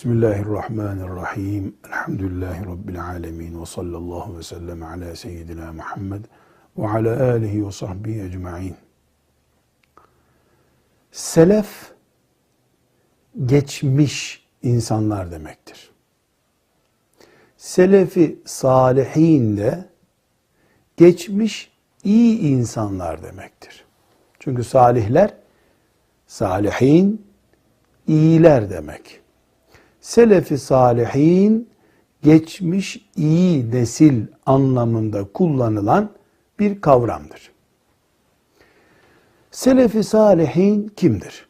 Bismillahirrahmanirrahim. Elhamdülillahi Rabbil alemin. Ve sallallahu ve sellem ala seyyidina Muhammed ve ala alihi ve sahbihi ecma'in. Selef, geçmiş insanlar demektir. Selefi salihin de geçmiş iyi insanlar demektir. Çünkü salihler, salihin, iyiler demek. Selefi salihin geçmiş iyi nesil anlamında kullanılan bir kavramdır. Selefi salihin kimdir?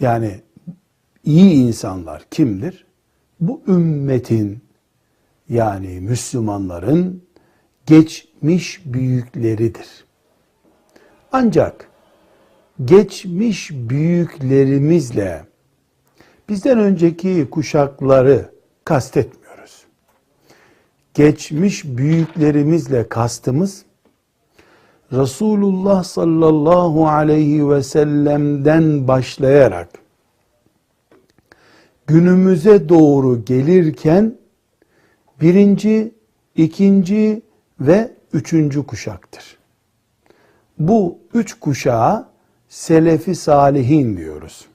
Yani iyi insanlar kimdir? Bu ümmetin yani Müslümanların geçmiş büyükleridir. Ancak geçmiş büyüklerimizle bizden önceki kuşakları kastetmiyoruz. Geçmiş büyüklerimizle kastımız Resulullah sallallahu aleyhi ve sellem'den başlayarak günümüze doğru gelirken birinci, ikinci ve üçüncü kuşaktır. Bu üç kuşağa selefi salihin diyoruz.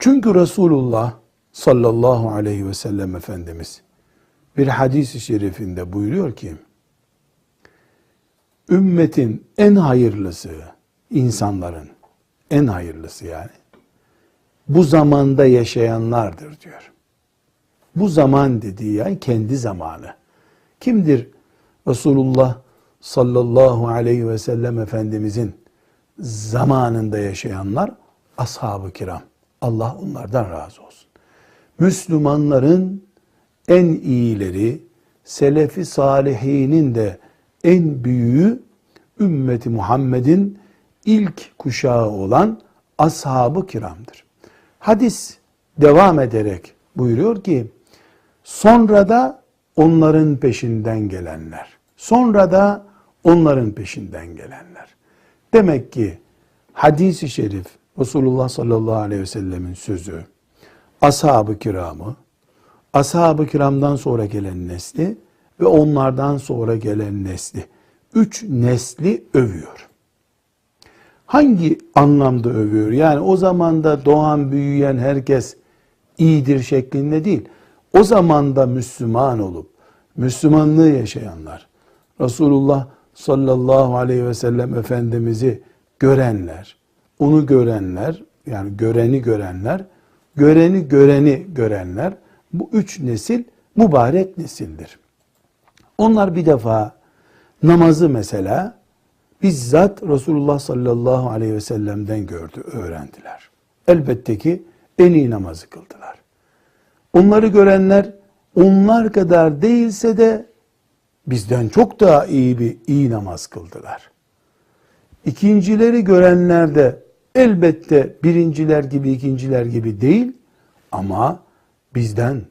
Çünkü Resulullah sallallahu aleyhi ve sellem Efendimiz bir hadis-i şerifinde buyuruyor ki ümmetin en hayırlısı insanların en hayırlısı yani bu zamanda yaşayanlardır diyor. Bu zaman dediği yani kendi zamanı. Kimdir Resulullah sallallahu aleyhi ve sellem Efendimizin zamanında yaşayanlar? Ashab-ı kiram. Allah onlardan razı olsun. Müslümanların en iyileri, selefi salihinin de en büyüğü ümmeti Muhammed'in ilk kuşağı olan ashab-ı kiramdır. Hadis devam ederek buyuruyor ki sonra da onların peşinden gelenler. Sonra da onların peşinden gelenler. Demek ki hadisi şerif Resulullah sallallahu aleyhi ve sellemin sözü, ashab-ı kiramı, ashab-ı kiramdan sonra gelen nesli ve onlardan sonra gelen nesli, üç nesli övüyor. Hangi anlamda övüyor? Yani o zamanda doğan, büyüyen herkes iyidir şeklinde değil. O zamanda Müslüman olup, Müslümanlığı yaşayanlar, Resulullah sallallahu aleyhi ve sellem Efendimiz'i görenler, onu görenler, yani göreni görenler, göreni göreni görenler, bu üç nesil mübarek nesildir. Onlar bir defa namazı mesela bizzat Resulullah sallallahu aleyhi ve sellem'den gördü, öğrendiler. Elbette ki en iyi namazı kıldılar. Onları görenler onlar kadar değilse de bizden çok daha iyi bir iyi namaz kıldılar. İkincileri görenler de elbette birinciler gibi ikinciler gibi değil ama bizden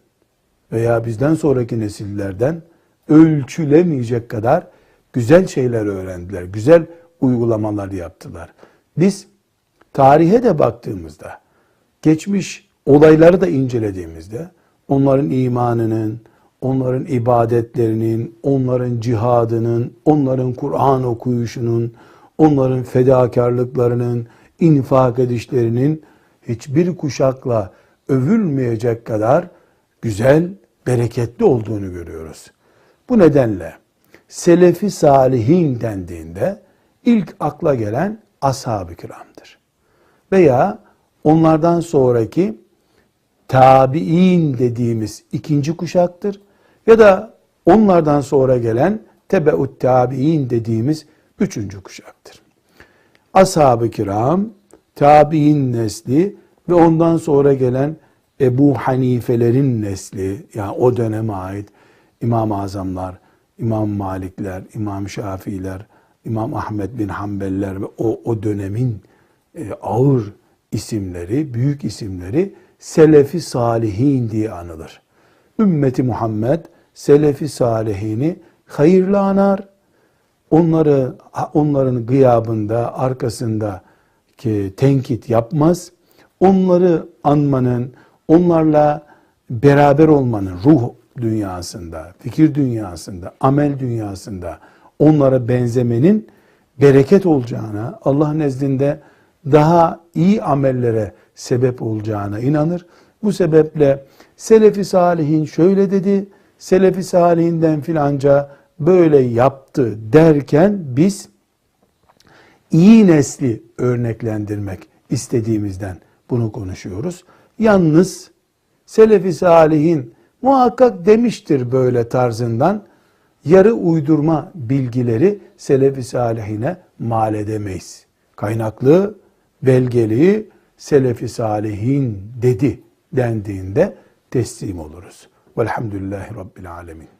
veya bizden sonraki nesillerden ölçülemeyecek kadar güzel şeyler öğrendiler. Güzel uygulamalar yaptılar. Biz tarihe de baktığımızda geçmiş olayları da incelediğimizde onların imanının, onların ibadetlerinin, onların cihadının, onların Kur'an okuyuşunun, onların fedakarlıklarının, infak edişlerinin hiçbir kuşakla övülmeyecek kadar güzel, bereketli olduğunu görüyoruz. Bu nedenle selefi salihin dendiğinde ilk akla gelen ashab-ı kiramdır. Veya onlardan sonraki tabi'in dediğimiz ikinci kuşaktır. Ya da onlardan sonra gelen tebeut tabi'in dediğimiz üçüncü kuşaktır. Ashab-ı kiram, tabi'in nesli ve ondan sonra gelen Ebu Hanifelerin nesli, yani o döneme ait İmam-ı Azamlar, İmam Malikler, İmam Şafiiler, İmam Ahmet bin Hanbeller ve o, o dönemin e, ağır isimleri, büyük isimleri Selefi Salihin diye anılır. Ümmeti Muhammed Selefi Salihini hayırlı anar. Onları onların gıyabında, arkasında ki tenkit yapmaz. Onları anmanın, onlarla beraber olmanın ruh dünyasında, fikir dünyasında, amel dünyasında onlara benzemenin bereket olacağına, Allah nezdinde daha iyi amellere sebep olacağına inanır. Bu sebeple Selefi Salihin şöyle dedi, Selefi Salihinden filanca böyle yaptı derken biz iyi nesli örneklendirmek istediğimizden bunu konuşuyoruz. Yalnız Selefi Salihin muhakkak demiştir böyle tarzından yarı uydurma bilgileri Selefi Salihine mal edemeyiz. Kaynaklı, belgeli Selefi Salihin dedi dendiğinde teslim oluruz. Velhamdülillahi Rabbil Alemin.